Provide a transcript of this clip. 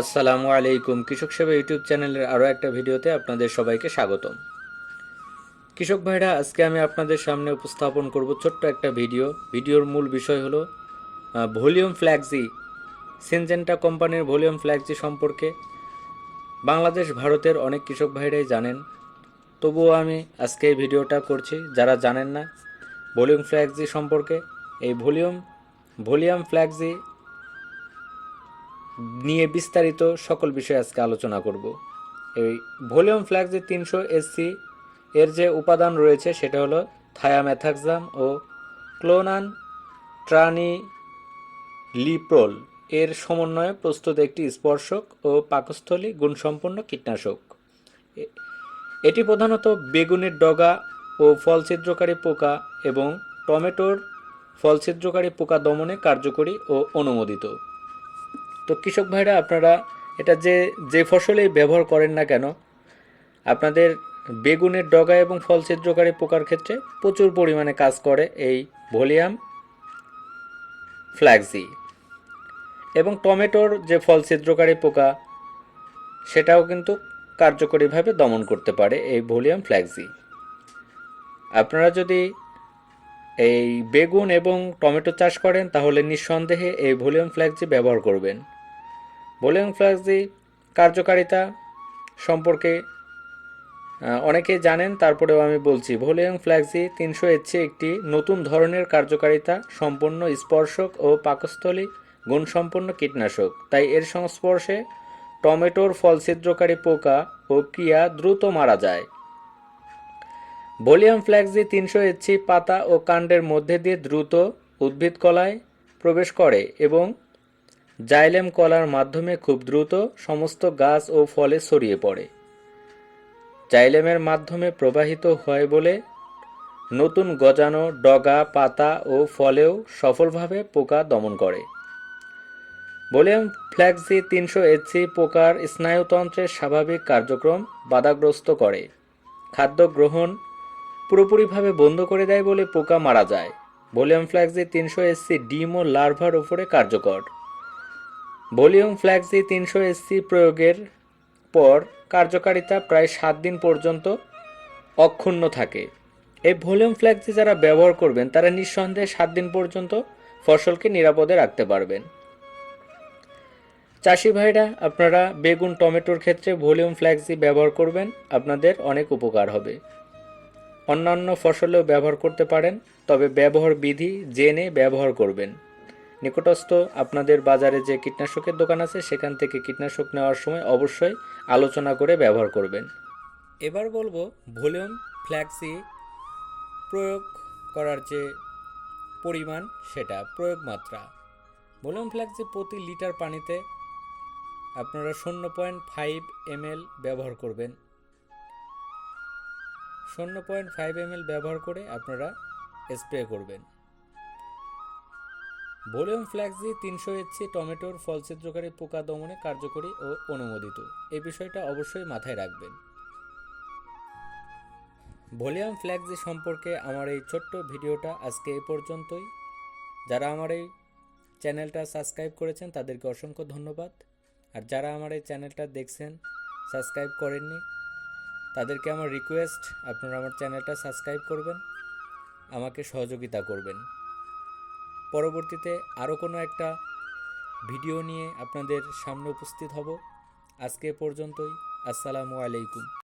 আসসালামু আলাইকুম। কৃষক সেবা ইউটিউব চ্যানেলের আরও একটা ভিডিওতে আপনাদের সবাইকে স্বাগতম। কৃষক ভাইরা, আজকে আমি আপনাদের সামনে উপস্থাপন করব ছোট্ট একটা ভিডিও। ভিডিওর মূল বিষয় হলো ভলিউম ফ্ল্যাগজি, সেনজেন্টা কোম্পানির ভলিউম ফ্ল্যাগজি সম্পর্কে। বাংলাদেশ, ভারতের অনেক কৃষক ভাইরাই জানেন। তবুও আমি আজকে এই ভিডিওটা করছি। যারা জানেন না, ভলিউম ফ্ল্যাগজি সম্পর্কে, এই ভলিউম ভলিউম ফ্ল্যাগজি নিয়ে বিস্তারিত সকল বিষয়ে আজকে আলোচনা করব। এই ভলিউম ফ্ল্যাগ যে তিনশো এসসি এর যে উপাদান রয়েছে, সেটা হলো থায়ামেথাক্সাম ও ক্লোনান ট্রানি লিপ্রোল এর সমন্বয়ে প্রস্তুত একটি স্পর্শক ও পাকস্থলী গুণসম্পন্ন কীটনাশক। এটি প্রধানত বেগুনের ডগা ও ফল ছিদ্রকারী পোকা এবং টমেটোর ফল ছিদ্রকারী পোকা দমনে কার্যকরী ও অনুমোদিত। তো কৃষক ভাইরা, আপনারা এটা যে যে ফসলেই ব্যবহার করেন না কেন, আপনাদের বেগুনের ডগা এবং ফল ছিদ্রকারী পোকার ক্ষেত্রে প্রচুর পরিমাণে কাজ করে এই ভলিয়াম ফ্ল্যাক্সি এবং টমেটোর যে ফল ছিদ্রকারী পোকা, সেটাও কিন্তু কার্যকরীভাবে দমন করতে পারে এই ভলিয়াম ফ্ল্যাক্সি আপনারা যদি এই বেগুন এবং টমেটো চাষ করেন, তাহলে নিঃসন্দেহে এই ভলিউম ফ্ল্যাক্সি ব্যবহার করবেন। ভলিউম ফ্ল্যাক্সি কার্যকারিতা সম্পর্কে আহ, অনেকেই জানেন তারপরেও আমি বলছি। ভলিউম ফ্ল্যাক্সি তিনশো এচ্ছে একটি নতুন ধরনের কার্যকারিতা সম্পন্ন স্পর্শক ও পাকস্থলী গুণসম্পন্ন কীটনাশক। তাই এর সংস্পর্শে টমেটোর ফল ছিদ্রকারী পোকা ও ক্রিয়া দ্রুত মারা যায়। ভলিউম ফ্ল্যাক্সি তিনশো এচি পাতা ও কাণ্ডের মধ্যে দিয়ে দ্রুত উদ্ভিদ কলায় প্রবেশ করে এবং জাইলেম কলার মাধ্যমে খুব দ্রুত সমস্ত গাছ ও ফলে ছড়িয়ে পড়ে। জাইলেমের মাধ্যমে প্রবাহিত হয় বলে নতুন গজানো ডগা, পাতা ও ফলেও সফলভাবে পোকা দমন করে। ভলিউম ফ্ল্যাক্সি তিনশো এচি পোকার স্নায়ুতন্ত্রের স্বাভাবিক কার্যক্রম বাধাগ্রস্ত করে। খাদ্য গ্রহণ পুরোপুরিভাবে বন্ধ করে দেয় বলে পোকা মারা যায়। ভলিউম ফ্ল্যাক্সি তিনশো এসসি ডিম ও লার্ভার উপরে কার্যকর। ভলিউম ফ্ল্যাক্সি তিনশো এসসি প্রয়োগের পর কার্যকারিতা প্রায় সাত দিন পর্যন্ত অক্ষুণ্ণ থাকে। এই ভলিউম ফ্ল্যাক্সি যারা ব্যবহার করবেন, তারা নিঃসন্দেহে সাত দিন পর্যন্ত ফসলকে নিরাপদে রাখতে পারবেন। চাষি ভাইরা, আপনারা বেগুন, টমেটোর ক্ষেত্রে ভলিউম ফ্ল্যাক্সি ব্যবহার করবেন, আপনাদের অনেক উপকার হবে। অন্যান্য ফসলেও ব্যবহার করতে পারেন, তবে ব্যবহার বিধি জেনে ব্যবহার করবেন। নিকটস্থ আপনাদের বাজারে যে কীটনাশকের দোকান আছে, সেখান থেকে কীটনাশক নেওয়ার সময় অবশ্যই আলোচনা করে ব্যবহার করবেন। এবার বলব, ভলিউম ফ্ল্যাক্সি প্রয়োগ করার যে পরিমাণ, সেটা প্রয়োগ মাত্রা। ভলিউম ফ্ল্যাক্সি প্রতি লিটার পানিতে আপনারা শূন্য পয়েন্ট ফাইভ এমএল ব্যবহার করবেন। শূন্য পয়েন্ট ফাইভ এমএল ব্যবহার করে আপনারা স্প্রে করবেন। ভলিউম ফ্ল্যাক্সি তিনশো এচি টমেটোর ফল ছিদ্রকারী পোকা দমনে কার্যকরী ও অনুমোদিত। এই বিষয়টা অবশ্যই মাথায় রাখবেন। ভলিউম ফ্ল্যাক্সি সম্পর্কে আমার এই ছোট্ট ভিডিওটা আজকে এই পর্যন্তই। যারা আমার এই চ্যানেলটা সাবস্ক্রাইব করেছেন, তাদেরকে অসংখ্য ধন্যবাদ। আর যারা আমার এই চ্যানেলটা দেখছেন, সাবস্ক্রাইব করেননি, তাদেরকে আমার রিকোয়েস্ট আপনারা আমার চ্যানেলটা সাবস্ক্রাইব করবেন, আমাকে সহযোগিতা করবেন। পরবর্তীতে আরও কোনো একটা ভিডিও নিয়ে আপনাদের সামনে উপস্থিত হব। আজকে পর্যন্তই। আসসালামু আলাইকুম।